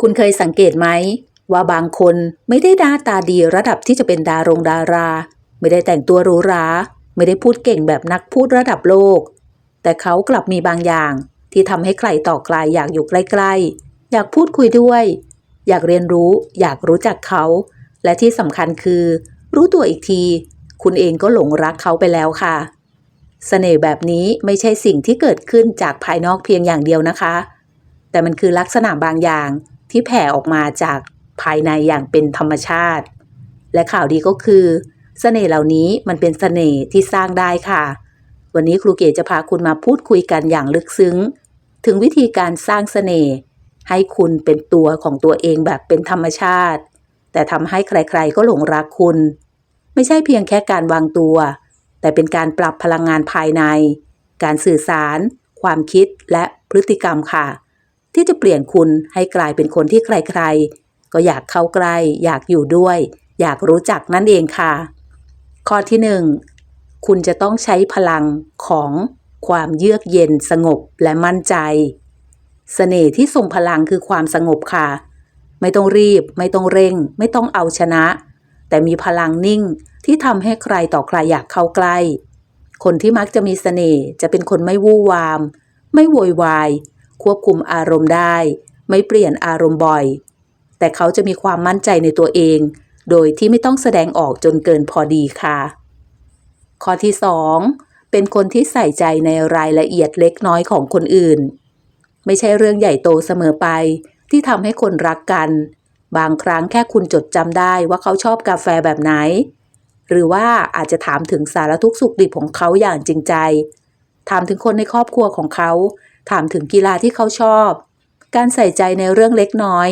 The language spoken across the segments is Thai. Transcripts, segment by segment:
คุณเคยสังเกตไหม ว่าบางคนไม่ได้หน้าตาดีระดับที่จะเป็นดารงดารา ไม่ได้แต่งตัวหรูหราไม่ได้พูดเก่งแบบนักพูดระดับโลก แต่เขากลับมีบางอย่าง ที่ทำให้ใครต่อใครอยากอยู่ใกล้ๆ อยากพูดคุยด้วย อยากเรียนรู้ อยากรู้จักเขา และที่สำคัญคือ รู้ตัวอีกที คุณเองก็หลงรักเขาไปแล้วค่ะเสน่ห์แบบนี้ไม่ใช่สิ่งที่เกิดขึ้นจากภายนอกเพียงอย่างเดียวนะคะ แต่มันคือลักษณะบางอย่าง ที่แผ่ออกมาจากภายในอย่างเป็นธรรมชาติ และข่าวดีก็คือเสน่ห์เหล่านี้มันเป็นเสน่ห์ที่สร้างได้ค่ะ วันนี้ครูเก๋จะพาคุณมาพูดคุยกันอย่างลึกซึ้ง ถึงวิธีการสร้างเสน่ห์ให้คุณเป็นตัวของตัวเองแบบเป็นธรรมชาติ แต่ทำให้ใครๆก็หลงรักคุณ ไม่ใช่เพียงแค่การวางตัว แต่เป็นการปรับพลังงานภายใน การสื่อสาร ความคิดและพฤติกรรมค่ะ ที่จะเปลี่ยนคุณให้กลายเป็นคนที่ใครๆ ก็อยากเข้าใกล้ อยากอยู่ด้วย อยากรู้จักนั่นเองค่ะ ข้อที่หนึ่งคุณจะต้องใช้พลังของความเยือกเย็นสงบและมั่นใจเสน่ห์ที่ทรงพลังคือความสงบค่ะ ไม่ต้องรีบ ไม่ต้องเร่ง ไม่ต้องเอาชนะ แต่มีพลังนิ่งที่ทำให้ใครต่อใครอยากเข้าใกล้ คนที่มักจะมีเสน่ห์จะเป็นคนไม่วู่วาม ไม่โวยวาย ควบคุมอารมณ์ได้ ไม่เปลี่ยนอารมณ์บ่อย แต่เขาจะมีความมั่นใจในตัวเอง โดยที่ไม่ต้องแสดงออกจนเกินพอดีค่ะ ข้อที่ 2 เป็นคนที่ใส่ใจในรายละเอียดเล็กน้อยของคนอื่น ไม่ใช่เรื่องใหญ่โตเสมอไป ที่ทำให้คนรักกัน บางครั้งแค่คุณจดจำได้ว่าเขาชอบกาแฟแบบไหน หรือว่าอาจจะถามถึงสารทุกข์สุขดิบของเขาอย่างจริงใจถามถึงคนในครอบครัวของเขา ถามถึงกีฬาที่เขาชอบ การใส่ใจในเรื่องเล็กน้อย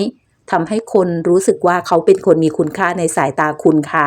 ทำให้คนรู้สึกว่าเขาเป็นคนมีคุณค่าในสายตาคุณค่ะ